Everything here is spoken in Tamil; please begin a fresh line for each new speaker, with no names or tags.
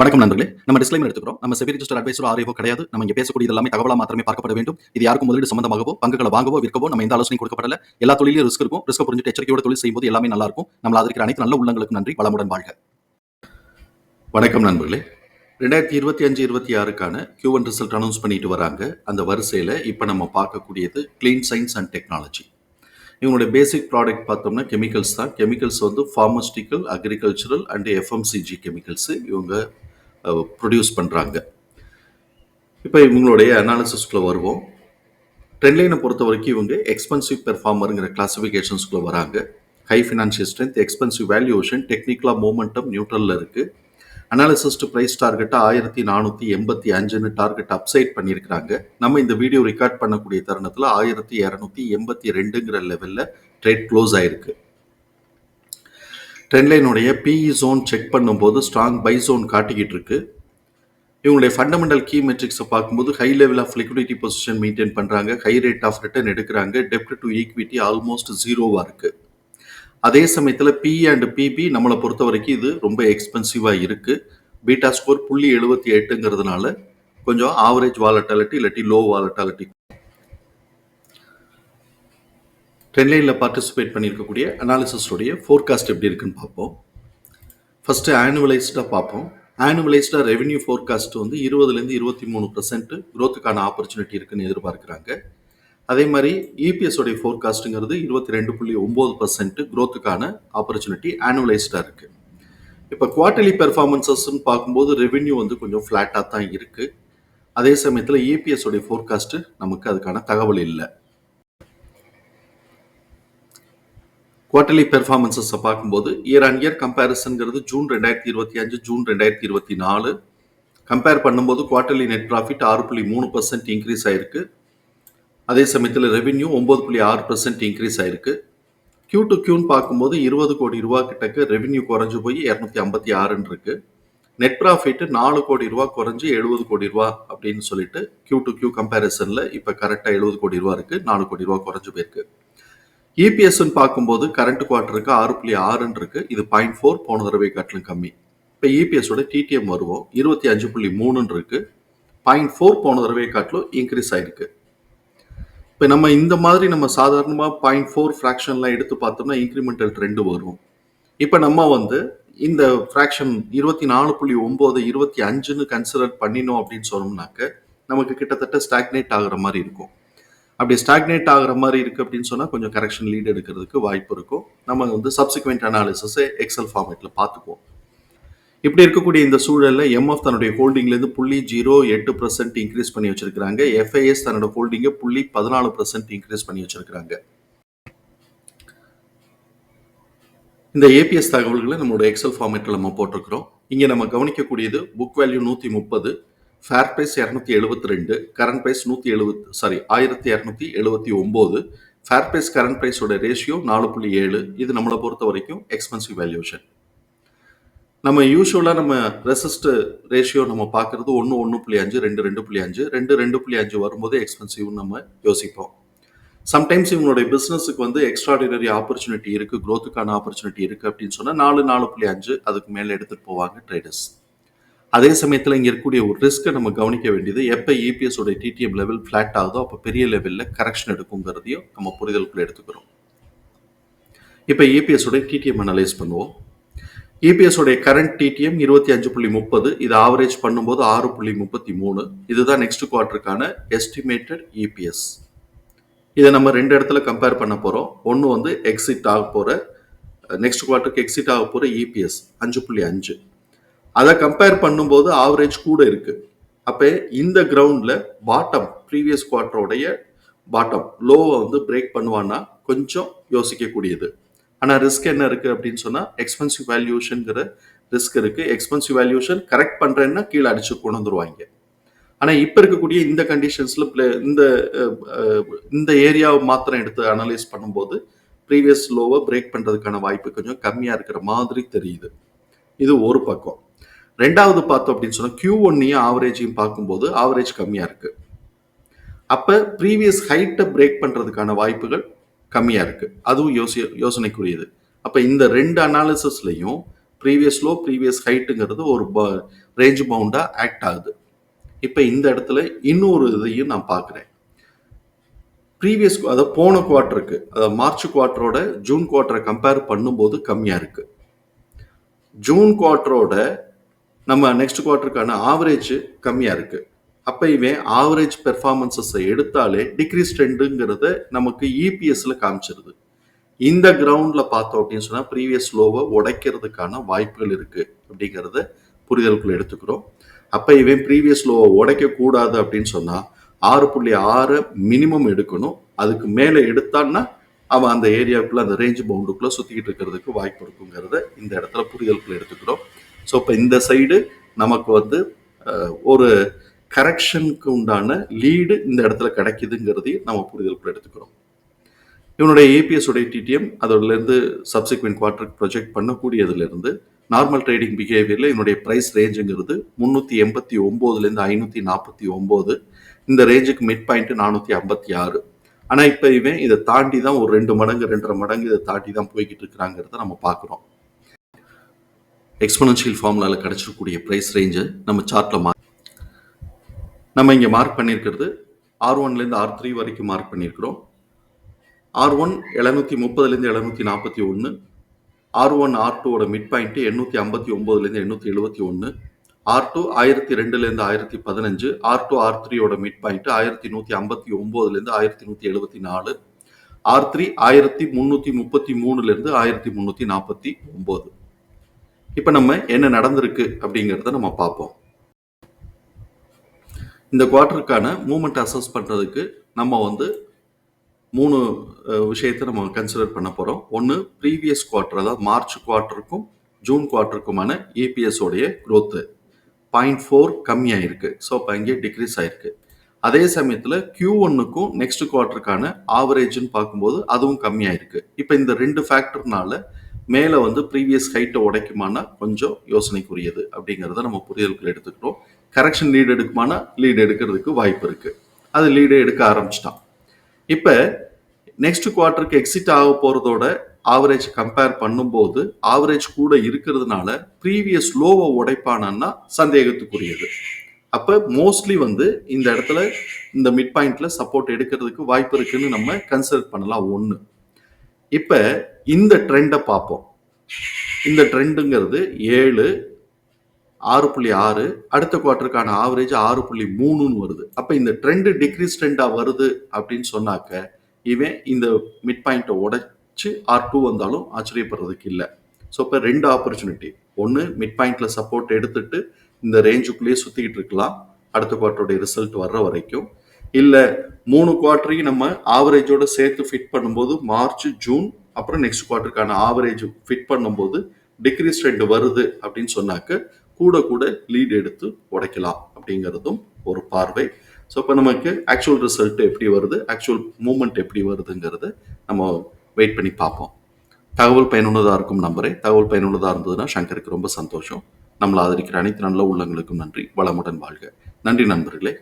வணக்கம் நண்பர்களே. நம்ம டிஸ்க்ளைமர் எடுத்துக்கிறோம். நம்ம செபி ரிஜிஸ்டர் அட்வைசர் ஆரியோ கிடையாது. நம்ம இங்கே பேசக்கூடிய எல்லாமே தகவலாக மாத்திரமே பார்க்கப்பட வேண்டும். இது யாருக்கும் முதலீடு சம்பந்தமாகவோ பங்குகளை வாங்கவோ விற்கவோ நம்ம எந்த ஆலோசனை கொடுக்கப்படல. எல்லா தொழிலும் ரிஸ்க் இருக்கும். ரிஸ்க் புரிஞ்சுட்டு எச்சரிக்கையோட தொழில் செய்யும்போது எல்லாமே நல்லா இருக்கும். நம்ம அதற்கு அனைத்து நல்ல உள்ளங்களுக்கு நன்றி. வளமுடன் வாழ்க. வணக்கம் நண்பர்களே. ரெண்டாயிரத்தி இருபத்தி அஞ்சு இருபத்தி ஆறுக்கான கியூ ஒன் ரிசல்ட் அனௌன்ஸ் பண்ணிட்டு வராங்க. அந்த வரிசையில் இப்போ நம்ம பார்க்கக்கூடியது க்ளீன் சயின்ஸ் அண்ட் டெக்னாலஜி இவங்களுடைய பேசிக் ப்ராடக்ட் பார்த்தோம்னா கெமிக்கல்ஸ் தான். கெமிக்கல்ஸ் வந்து pharmaceutical agricultural and FMCG chemicals இவங்க ப்ரொடியூஸ் பண்ணுறாங்க இப்போ இவங்களுடைய அனாலிசிஸ்குள்ளே வருவோம். ட்ரெண்ட்லைனை பொறுத்த வரைக்கும் இவங்க எக்ஸ்பென்சிவ் பெர்ஃபார்மருங்கிற கிளாஸிஃபிகேஷன்ஸ்குள்ளே வராங்க. High financial strength expensive valuation டெக்னிக்கலாக மூமெண்டம் நியூட்ரலில் இருக்குது அனாலிசிஸ்ட் ப்ரைஸ் டார்கெட்டை ஆயிரத்தி நானூற்றி எண்பத்தி அஞ்சுன்னு டார்கெட் அப்சைட் பண்ணியிருக்கிறாங்க. நம்ம இந்த வீடியோ ரெக்கார்ட் பண்ணக்கூடிய தருணத்தில் ஆயிரத்தி இரநூத்தி எண்பத்தி ரெண்டுங்கிற லெவலில் ட்ரேட் க்ளோஸ் ஆயிருக்கு. ட்ரெண்ட்லைனுடைய பிஇ ஜோன் செக் பண்ணும்போது ஸ்ட்ராங் பை ஜோன் காட்டிக்கிட்டு இருக்கு. இவங்களுடைய ஃபண்டமெண்டல் கீ மெட்ரிக்ஸை பார்க்கும்போது high level of liquidity position maintain பண்ணுறாங்க ஹை ரேட் ஆஃப் ரிட்டர்ன் எடுக்கிறாங்க. டெப்ட் டு ஈக்விட்டி ஆல்மோஸ்ட் ஜீரோவாக இருக்குது அதே சமயத்தில் பி அண்ட் பிபி நம்மளை பொறுத்த வரைக்கும் இது ரொம்ப எக்ஸ்பென்சிவாக இருக்குது பீட்டா ஸ்கோர் புள்ளி எழுபத்தி எட்டுங்கிறதுனால கொஞ்சம் ஆவரேஜ் வாலட்டாலிட்டி இல்லாட்டி லோ வாலட்டாலிட்டி ட்ரெண்ட்லைனில் பார்ட்டிசிபேட் பண்ணியிருக்கக்கூடிய அனாலிசிஸோடைய ஃபோர்காஸ்ட் எப்படி இருக்குன்னு பார்ப்போம். ஃபஸ்ட்டு ஆனுவலைஸ்டாக பார்ப்போம். ஆனுவலைஸ்டாக ரெவென்யூ ஃபோர்காஸ்ட் வந்து இருபதுலேருந்து இருபத்தி மூணு பர்சன்ட் க்ரோத்துக்கான ஆப்பர்ச்சுனிட்டி இருக்குன்னு எதிர்பார்க்குறாங்க. அதே மாதிரி இபிஎஸோடைய ஃபோர்காஸ்ட்டுங்கிறது இருபத்தி ரெண்டு புள்ளி ஒம்பது பர்சன்ட் க்ரோத்துக்கான ஆப்பர்ச்சுனிட்டி ஆனுவலைஸ்டாக இருக்குது இப்போ குவார்ட்டர்லி பெர்ஃபார்மன்சஸ்ன்னு பார்க்கும்போது ரெவென்யூ வந்து கொஞ்சம் ஃப்ளாட்டாக தான் இருக்குது அதே சமயத்தில் இபிஎஸோடைய ஃபோர்காஸ்ட்டு நமக்கு அதுக்கான தகவல் இல்லை. குவார்டர்லி பெர்ஃபார்மன்ஸஸை பார்க்கும்போது இயர் ஆன் இயர் கம்பேரிசன்கிறது ஜூன் ரெண்டாயிரத்தி இருபத்தி அஞ்சு ஜூன் ரெண்டாயிரத்தி இருபத்தி நாலு. கம்பேர் பண்ணும்போது குவார்டர்லி நெட் ப்ராஃபிட் ஆறு புள்ளி மூணு பர்சன்ட் இன்க்ரீஸ் ஆயிருக்கு. அதே சமயத்தில் ரெவென்யூ ஒம்பது புள்ளி ஆறு பர்சன்ட் இன்க்ரீஸ் ஆயிருக்கு. கியூ டு கியூன்னு பார்க்கும்போது இருபது கோடி ரூபா கிட்டக்கு ரெவென்யூ குறைஞ்சு போய் இரநூத்தி ஐம்பத்தி ஆறுன்னு இருக்கு. நெட் ப்ராஃபிட் நாலு கோடி ரூபா குறைஞ்சு எழுபது கோடி ரூபா அப்படின்னு சொல்லிட்டு கியூ டு கியூ கம்பேரிசனில் இப்போ கரெக்டாக எழுபது கோடி ரூபா இருக்குது நாலு கோடி ரூபா குறைஞ்சு போயிருக்கு. இபிஎஸ்ன்னு பார்க்கும்போது கரண்ட் குவார்ட்டருக்கு ஆறு புள்ளி ஆறுன்னு இருக்கு. இது பாயிண்ட் ஃபோர் போன தடவை காட்டிலும் கம்மி. இப்போ இபிஎஸோட டிடிஎம் வருவோம் இருபத்தி அஞ்சு புள்ளி மூணுன்னு இருக்கு. பாயிண்ட் ஃபோர் போன தடவை காட்டிலும் இன்க்ரீஸ் ஆயிருக்கு. இப்போ நம்ம இந்த மாதிரி நம்ம சாதாரணமாக பாயிண்ட் ஃபோர் ஃப்ராக்ஷன்லாம் எடுத்து பார்த்தோம்னா இன்க்ரிமெண்டல் ட்ரெண்டு வரும். இப்போ நம்ம வந்து இந்த ஃப்ராக்ஷன் இருபத்தி நாலு புள்ளி ஒம்பது இருபத்தி அஞ்சுன்னு கன்சிடர் பண்ணினோம் அப்படின்னு சொன்னோம்னாக்க நமக்கு கிட்டத்தட்ட ஸ்டாக்னேட் ஆகிற மாதிரி இருக்கும். அப்படி ஸ்டாக்னேட் ஆகிற மாதிரி இருக்குது அப்படின்னு சொன்னால் கொஞ்சம் கரெக்ஷன் லீட் எடுக்கிறதுக்கு வாய்ப்பு இருக்கும். நம்ம வந்து சப்சிக்வெண்ட் அனாலிசிஸை எக்ஸல் ஃபார்மேட்டில் பார்த்துக்குவோம். இப்படி இருக்கக்கூடிய இந்த சூழலில் எம்எஃப் தன்னுடைய ஹோல்டிங்லேருந்து புள்ளி ஜீரோ எட்டு பர்சன்ட் இன்க்ரீஸ் பண்ணி வச்சிருக்காங்க எஃப்ஐஎஸ் தன்னோட ஹோல்டிங்கை புள்ளி பதினாலு பர்சன்ட் இன்க்ரீஸ் பண்ணி வச்சிருக்காங்க இந்த ஏபிஎஸ் தகவல்களை நம்மளோட எக்ஸல் ஃபார்மேட்டில் நம்ம போட்டிருக்கிறோம். இங்கே நம்ம கவனிக்கக்கூடியது புக் வேல்யூ நூற்றி முப்பது ஃபேர் ப்ரைஸ் இரநூத்தி எழுபத்தி ரெண்டு கரண்ட் ப்ரைஸ் நூற்றி எழுபத் சாரி ஆயிரத்தி இரநூத்தி எழுபத்தி ஒம்பது. ஃபேர் ப்ரைஸ் கரண்ட் ப்ரைஸோட ரேஷியோ நாலு புள்ளி ஏழு. இது நம்மளை பொறுத்த வரைக்கும் எக்ஸ்பென்சிவ் வேல்யூஷன் நம்ம யூஸ்வலாக நம்ம ரெசிஸ்ட் ரேஷியோ நம்ம பார்க்குறது ஒன்று ஒன்று புள்ளி அஞ்சு ரெண்டு ரெண்டு புள்ளி அஞ்சு. ரெண்டு ரெண்டு புள்ளி அஞ்சு வரும்போது எக்ஸ்பென்சிவ்னு நம்ம யோசிப்போம். சம்டைம்ஸ் இவங்களுடைய பிஸ்னஸுக்கு வந்து எக்ஸ்ட்ராடினரி ஆப்பர்ச்சுனிட்டி இருக்குது க்ரோத்துக்கான ஆப்பர்ச்சுனிட்டி இருக்குது அப்படின்னு சொன்னால் நாலு நாலு புள்ளி அஞ்சு அதுக்கு மேலே எடுத்துகிட்டு போவாங்க ட்ரேடர்ஸ் அதே சமயத்தில் இங்கே இருக்கக்கூடிய ஒரு ரிஸ்க்கை நம்ம கவனிக்க வேண்டியது எப்போ இபிஎஸ் உடைய டிடிஎம் லெவல் ஃப்ளாட் ஆகுதோ அப்போ பெரிய லெவலில் கரெக்ஷன் எடுக்குங்கிறதையும் நம்ம புரிதலுக்குள்ள எடுத்துக்கிறோம். இப்போ இபிஎஸ் உடைய டிடிஎம் அனலைஸ் பண்ணுவோம். இபிஎஸ் உடைய கரண்ட் டிடிஎம் இருபத்தி அஞ்சு புள்ளி முப்பது இது ஆவரேஜ் பண்ணும்போது ஆறு புள்ளி முப்பத்தி மூணு இதுதான் நெக்ஸ்ட் குவார்டருக்கான எஸ்டிமேட்டட் இபிஎஸ் இதை நம்ம ரெண்டு இடத்துல கம்பேர் பண்ண போகிறோம் ஒன்று வந்து எக்ஸிட் ஆக போகிற நெக்ஸ்ட் குவார்ட்டருக்கு எக்ஸிட் ஆக போகிற இபிஎஸ் அஞ்சு புள்ளி அஞ்சு. அதை கம்பேர் பண்ணும்போது ஆவரேஜ் கூட இருக்கு. அப்போ இந்த கிரவுண்டில் பாட்டம் ப்ரீவியஸ் குவார்ட்டரோடைய பாட்டம் லோவை வந்து பிரேக் பண்ணுவான்னா கொஞ்சம் யோசிக்கக்கூடியது. ஆனால் ரிஸ்க் என்ன இருக்குது அப்படின்னு சொன்னால் எக்ஸ்பென்சிவ் வேல்யூஷனுங்கிற ரிஸ்க் இருக்குது எக்ஸ்பென்சிவ் வேல்யூஷன் கரெக்ட் பண்ணுறேன்னா கீழே அடிச்சு கொண்டு வந்துருவாங்க. ஆனால் இப்போ இருக்கக்கூடிய இந்த கண்டிஷன்ஸில் இந்த இந்த ஏரியாவை மாத்திரம் எடுத்து அனலைஸ் பண்ணும்போது ப்ரீவியஸ் லோவை பிரேக் பண்ணுறதுக்கான வாய்ப்பு கொஞ்சம் கம்மியாக இருக்கிற மாதிரி தெரியுது. இது ஒரு பக்கம். ரெண்டாவது பார்த்தோம் அப்படின்னு சொன்னால் கியூ ஒன்னையும் ஆவரேஜையும் பார்க்கும்போது ஆவரேஜ் கம்மியாக இருக்குது அப்போ ப்ரீவியஸ் ஹைட்டை பிரேக் பண்ணுறதுக்கான வாய்ப்புகள் கம்மியாக இருக்குது அதுவும் யோசி யோசனைக்குரியது. அப்போ இந்த ரெண்டு அனாலிசிஸ்லையும் ப்ரீவியஸ் லோ ப்ரீவியஸ் ஹைட்டுங்கிறது ஒரு ப ரேஞ்ச் பவுண்டாக ஆக்ட் ஆகுது. இப்போ இந்த இடத்துல இன்னொரு இதையும் நான் பார்க்குறேன். ப்ரீவியஸ் அதாவது போன குவார்ட்டருக்கு அதாவது மார்ச் குவார்ட்டரோட ஜூன் குவார்ட்டரை கம்பேர் பண்ணும்போது கம்மியாக இருக்குது ஜூன் குவார்ட்டரோட நம்ம நெக்ஸ்ட் குவார்ட்டருக்கான ஆவரேஜ் கம்மியாக இருக்குது அப்போ இவன் ஆவரேஜ் பெர்ஃபார்மன்சஸை எடுத்தாலே டிக்ரீஸ் ட்ரெண்டுங்கிறத நமக்கு இபிஎஸ்ல காமிச்சிருது. இந்த கிரவுண்டில் பார்த்தோம் அப்படின்னு சொன்னால் ப்ரீவியஸ் லோவை உடைக்கிறதுக்கான வாய்ப்புகள் இருக்குது அப்படிங்கிறத புரிதலுக்குள்ள எடுத்துக்கிறோம். அப்போ இவன் ப்ரீவியஸ் லோவை உடைக்கக்கூடாது அப்படின்னு சொன்னால் ஆறு புள்ளி ஆறு மினிமம் எடுக்கணும். அதுக்கு மேலே எடுத்தான்னா அவன் அந்த ஏரியாவுக்குள்ளே அந்த ரேஞ்ச் பவுண்டுக்குள்ளே சுற்றிக்கிட்டு இருக்கிறதுக்கு வாய்ப்பு இருக்குங்கிறத இந்த இடத்துல புரிதலுக்குள்ள எடுத்துக்கிறோம். ஸோ இப்போ இந்த சைடு நமக்கு வந்து ஒரு கரெக்ஷனுக்கு உண்டான லீடு இந்த இடத்துல கிடைக்குதுங்கிறதையும் நம்ம புரிதலுக்குள்ள எடுத்துக்கிறோம். இவனுடைய ஏபிஎஸ் உடைய டிடிஎம் அதோடலேருந்து சப்சிக்வெண்ட் குவார்டருக்கு ப்ரொஜெக்ட் பண்ணக்கூடியதுலேருந்து நார்மல் ட்ரேடிங் பிஹேவியரில் என்னுடைய ப்ரைஸ் ரேஞ்சுங்கிறது முந்நூற்றி எண்பத்தி ஒம்போதுலேருந்து ஐநூற்றி நாற்பத்தி ஒம்போது. இந்த ரேஞ்சுக்கு மிட் பாயிண்ட் நானூற்றி ஐம்பத்தி ஆறு. ஆனால் இப்போ இவன் இதை தாண்டி தான் ஒரு ரெண்டு மடங்கு ரெண்டரை மடங்கு இதை தாண்டி தான் போய்கிட்டு இருக்கிறாங்கிறத நம்ம பார்க்குறோம். எக்ஸ்பனன்ஷியல் ஃபார்முலாவில் கிடைச்சிருக்கக்கூடிய ப்ரைஸ் ரேஞ்சை நம்ம சார்ட்டில் மார்க் நம்ம இங்கே மார்க் பண்ணியிருக்கிறது ஆர் ஒன்லேருந்து ஆர் த்ரீ வரைக்கும் மார்க் பண்ணியிருக்கிறோம். ஆர் ஒன் எழுநூற்றி முப்பதுலேருந்து எழுநூற்றி நாற்பத்தி ஒன்று ஆர் ஒன் ஆர் டூவோட மிட் பாயிண்ட்டு எண்ணூற்றி ஐம்பத்தி ஒம்போதுலேருந்து எண்ணூற்றி எழுபத்தி ஒன்று ஆர் டூ ஆயிரத்தி ரெண்டுலேருந்து ஆயிரத்தி பதினஞ்சு ஆர் டூ ஆர் த்ரீயோட மிட் பாயிண்ட்டு ஆயிரத்தி நூற்றி ஐம்பத்தி ஒம்போதுலேருந்து ஆயிரத்தி நூற்றி எழுபத்தி நாலு ஆர் த்ரீ ஆயிரத்தி முந்நூற்றி முப்பத்தி மூணுலேருந்து ஆயிரத்தி முந்நூற்றி நாற்பத்தி ஒம்பது இப்போ நம்ம என்ன நடந்திருக்கு அப்படிங்கிறத நம்ம பார்ப்போம். இந்த குவார்ட்டருக்கான மூமெண்ட் அசஸ் பண்ணுறதுக்கு நம்ம வந்து மூணு விஷயத்தை நம்ம கன்சிடர் பண்ண போகிறோம் ஒன்று ப்ரீவியஸ் குவார்ட்டர் அதாவது மார்ச் குவார்ட்டருக்கும் ஜூன் குவார்ட்டருக்குமான ஏபிஎஸ் க்ரோத்து பாயிண்ட் ஃபோர் கம்மியாயிருக்கு. ஸோ அப்போ இங்கே டிக்ரீஸ் ஆயிருக்கு. அதே சமயத்தில் கியூ ஒன்னுக்கும் நெக்ஸ்ட் குவார்ட்டருக்கான ஆவரேஜ்னு பார்க்கும்போது அதுவும் கம்மியாயிருக்கு. இப்போ இந்த ரெண்டு ஃபேக்டர்னால மேலே வந்து ப்ரீவியஸ் ஹைட்டை உடைக்குமானா கொஞ்சம் யோசனைக்குரியது அப்படிங்கிறத நம்ம புரிதலுக்குள்ள எடுத்துக்கிட்டோம். கரெக்ஷன் லீடு எடுக்குமானா லீடு எடுக்கிறதுக்கு வாய்ப்பு இருக்குது அது லீடு எடுக்க ஆரம்பிச்சிட்டான். இப்போ நெக்ஸ்ட் குவார்ட்டருக்கு எக்ஸிட் ஆக போகிறதோட ஆவரேஜ் கம்பேர் பண்ணும்போது ஆவரேஜ் கூட இருக்கிறதுனால ப்ரீவியஸ் லோவை உடைப்பானான்னா சந்தேகத்துக்குரியது. அப்போ மோஸ்ட்லி வந்து இந்த இடத்துல இந்த மிட் பாயிண்ட்ல சப்போர்ட் எடுக்கிறதுக்கு வாய்ப்பு இருக்குன்னு நம்ம கன்சிடர் பண்ணலாம். ஒன்று இப்போ இந்த ட்ரெண்டை பார்ப்போம். இந்த ட்ரெண்டுங்கிறது ஏழு ஆறு புள்ளி ஆறு அடுத்த குவார்ட்டருக்கான ஆவரேஜ் ஆறு புள்ளி மூணுன்னு வருது. அப்போ இந்த ட்ரெண்டு டிக்ரீஸ் ட்ரெண்டாக வருது அப்படின்னு சொன்னாக்க இவன் இந்த மிட் பாயிண்ட்டை உடைச்சு ஆர் டூ வந்தாலும் ஆச்சரியப்படுறதுக்கு இல்லை. ஸோ இப்போ ரெண்டு ஆப்பர்ச்சுனிட்டி ஒன்று மிட் பாயிண்ட்ல சப்போர்ட் எடுத்துட்டு இந்த ரேஞ்சுக்குள்ளேயே சுற்றிக்கிட்டு இருக்கலாம். அடுத்த குவார்ட்டருடைய ரிசல்ட் வர்ற வரைக்கும். இல்லை மூணு குவார்டரையும் நம்ம ஆவரேஜோட சேர்த்து ஃபிட் பண்ணும்போது மார்ச் ஜூன் அப்புறம் நெக்ஸ்ட் குவார்ட்டருக்கான ஆவரேஜ் ஃபிட் பண்ணும்போது டிக்ரீஸ் ட்ரெண்ட் வருது அப்படின்னு சொன்னாக்க கூட கூட லீட் எடுத்து உடைக்கலாம் அப்படிங்கிறதும் ஒரு பார்வை. ஸோ இப்போ நமக்கு ஆக்சுவல் ரிசல்ட் எப்படி வருது ஆக்சுவல் மூமெண்ட் எப்படி வருதுங்கிறத நம்ம வெயிட் பண்ணி பார்ப்போம். தகவல் பயனுள்ளதாக இருக்கும் நம்பரே. தகவல் பயனுள்ளதாக இருந்ததுன்னா சங்கருக்கு ரொம்ப சந்தோஷம். நம்மளை ஆதரிக்கிற அனைத்து நல்ல உள்ளங்களுக்கும் நன்றி. வளமுடன் வாழ்க. நன்றி நண்பர்களே.